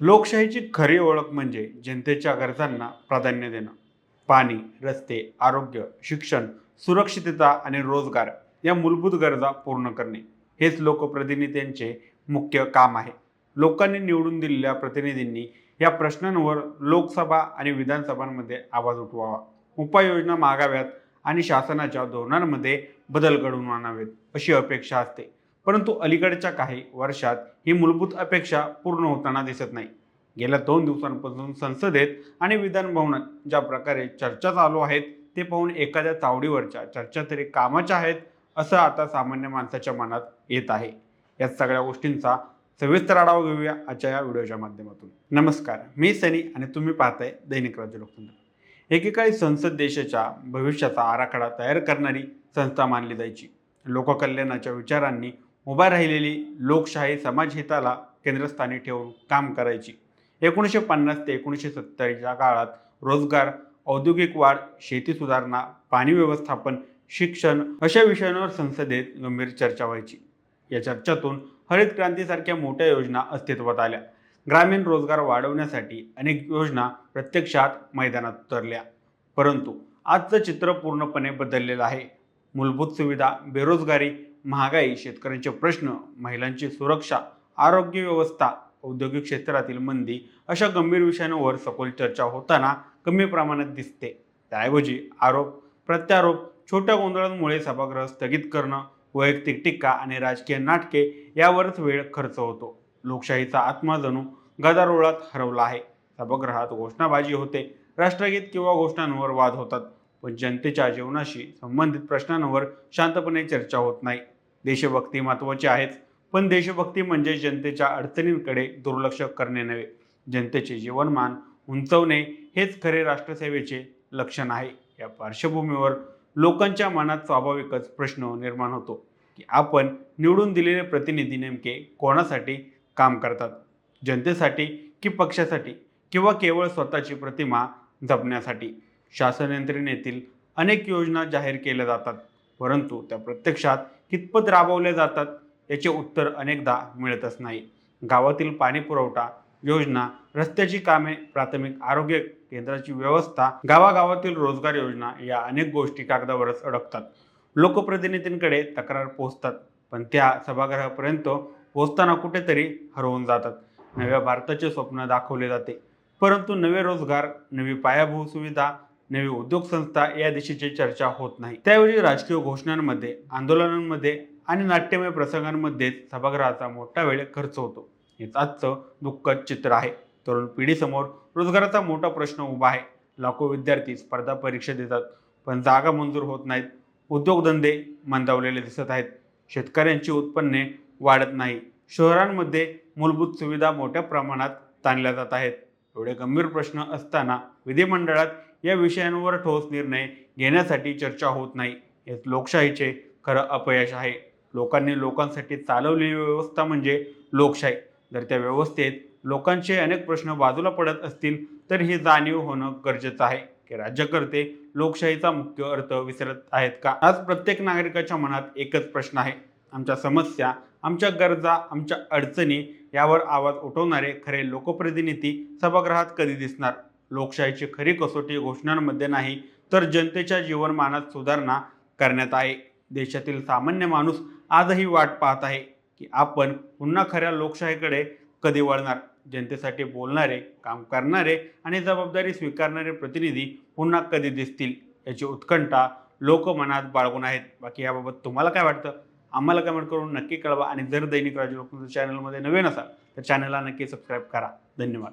लोकशाहीची खरी ओळख म्हणजे जनतेच्या गरजांना प्राधान्य देणं. पाणी रस्ते आरोग्य शिक्षण सुरक्षितता आणि रोजगार या मूलभूत गरजा पूर्ण करणे हेच लोकप्रतिनिधींचे मुख्य काम आहे. लोकांनी निवडून दिलेल्या प्रतिनिधींनी या प्रश्नांवर लोकसभा आणि विधानसभांमध्ये आवाज उठवावा. उपाययोजना मागाव्यात आणि शासनाच्या धोरणांमध्ये बदल घडवून आणावेत अशी अपेक्षा असते. परंतु अलीकडच्या काही वर्षात ही मूलभूत अपेक्षा पूर्ण होताना दिसत नाही. गेल्या दोन दिवसांपासून संसदेत आणि विधानभवनात ज्या प्रकारे चर्चा चालू आहेत ते पाहून एखाद्या चावडीवरच्या चर्चा तरी कामाच्या आहेत असं आता सामान्य माणसाच्या मनात येत आहे. या सगळ्या गोष्टींचा सविस्तर आढावा घेऊया आजच्या या व्हिडिओच्या माध्यमातून. नमस्कार मी सनी आणि तुम्ही पाहताय दैनिक राज्य लोकतंत्र. एकेकाळी संसद देशाच्या भविष्याचा आराखडा तयार करणारी संस्था मानली जायची. लोककल्याणाच्या विचारांनी उभा राहिलेली लोकशाही समाजहिताला केंद्रस्थानी ठेवून काम करायची. एकोणीसशे पन्नास ते एकोणीसशे सत्तरच्या काळात रोजगार औद्योगिक वाढ शेती सुधारणा पाणी व्यवस्थापन शिक्षण अशा विषयांवर संसदेत गंभीर चर्चा व्हायची. या चर्चातून हरित क्रांतीसारख्या मोठ्या योजना अस्तित्वात आल्या. ग्रामीण रोजगार वाढवण्यासाठी अनेक योजना प्रत्यक्षात मैदानात उतरल्या. परंतु आजचं चित्र पूर्णपणे बदललेलं आहे. मूलभूत सुविधा बेरोजगारी महागाई शेतकऱ्यांचे प्रश्न महिलांची सुरक्षा आरोग्य व्यवस्था औद्योगिक क्षेत्रातील मंदी अशा गंभीर विषयांवर सखोल चर्चा होताना कमी प्रमाणात दिसते. त्याऐवजी आरोप प्रत्यारोप छोट्या गोंधळांमुळे सभागृह स्थगित करणं वैयक्तिक टीका आणि राजकीय नाटके यावरच वेळ खर्च होतो. लोकशाहीचा आत्मा जणू गदारोळात हरवला आहे. सभागृहात घोषणाबाजी होते राष्ट्रगीत किंवा घोषणांवर वाद होतात पण जनतेच्या जीवनाशी संबंधित प्रश्नांवर शांतपणे चर्चा होत नाही. देशभक्ती महत्त्वाची आहेच पण देशभक्ती म्हणजे जनतेच्या अडचणींकडे दुर्लक्ष करणे नव्हे. जनतेचे जीवनमान उंचवणे हेच खरे राष्ट्रसेवेचे लक्षण आहे. या पार्श्वभूमीवर लोकांच्या मनात स्वाभाविकच प्रश्न निर्माण होतो की आपण निवडून दिलेले प्रतिनिधी नेमके कोणासाठी काम करतात? जनतेसाठी की पक्षासाठी? किंवा केवळ स्वतःची प्रतिमा जपण्यासाठी? शासन यंत्रणेतील अनेक योजना जाहीर केल्या जातात. परंतु त्या प्रत्यक्षात कितपत राबवल्या जातात याचे उत्तर अनेकदा मिळतच नाही. गावातील पाणी पुरवठा योजना रस्त्याची कामे प्राथमिक आरोग्य केंद्राची व्यवस्था गावागावातील रोजगार योजना या अनेक गोष्टी कागदावरच अडकतात. लोकप्रतिनिधींकडे तक्रार पोहोचतात पण त्या सभागृहापर्यंत पोहोचताना कुठेतरी हरवून जातात. नव्या भारताचे स्वप्न दाखवले जाते. परंतु नवे रोजगार नवी पायाभूत सुविधा नवी उद्योग संस्था या दिशेची चर्चा होत नाही. त्याऐवजी राजकीय घोषणांमध्ये आंदोलनांमध्ये आणि नाट्यमय प्रसंगांमध्ये सभागृहाचा मोठा वेळ खर्च होतो. हेच आजचं दुःखद चित्र आहे. तरुण पिढीसमोर रोजगाराचा मोठा प्रश्न उभा आहे. लाखो विद्यार्थी स्पर्धा परीक्षा देतात पण जागा मंजूर होत नाहीत. उद्योगधंदे मंदावलेले दिसत आहेत. शेतकऱ्यांची उत्पन्ने वाढत नाही. शहरांमध्ये मूलभूत सुविधा मोठ्या प्रमाणात ताणल्या जात आहेत. एवढे गंभीर प्रश्न असताना विधिमंडळात या विषयांवर ठोस निर्णय घेण्यासाठी चर्चा होत नाही. हेच लोकशाहीचे खरं अपयश आहे. लोकांनी लोकांसाठी चालवलेली व्यवस्था म्हणजे लोकशाही. जर त्या व्यवस्थेत लोकांचे अनेक प्रश्न बाजूला पडत असतील तर ही जाणीव होणं गरजेचं आहे. की राज्यकर्ते लोकशाहीचा मुख्य अर्थ विसरत आहेत का? आज प्रत्येक नागरिकाच्या मनात एकच प्रश्न आहे. आमच्या समस्या आमच्या गरजा आमच्या अडचणी यावर आवाज उठवणारे खरे लोकप्रतिनिधी सभागृहात कधी दिसणार? लोकशाहीची खरी कसोटी घोषणांमध्ये नाही तर जनतेच्या जीवनमानात सुधारणा करण्यात आहे. देशातील सामान्य माणूस आजही वाट पाहत आहे की आपण पुन्हा खऱ्या लोकशाहीकडे कधी वळणार? जनतेसाठी बोलणारे काम करणारे आणि जबाबदारी स्वीकारणारे प्रतिनिधी पुन्हा कधी दिसतील? याची उत्कंठा लोकमनात बाळगून आहेत. बाकी याबाबत तुम्हाला काय वाटतं? आम्हाला कमेंट करून नक्की कळवा आणि जर दैनिक राज्य लोकतंत्र चॅनलमध्ये नवीन असाल तर चॅनलला नक्की सबस्क्राईब करा. धन्यवाद.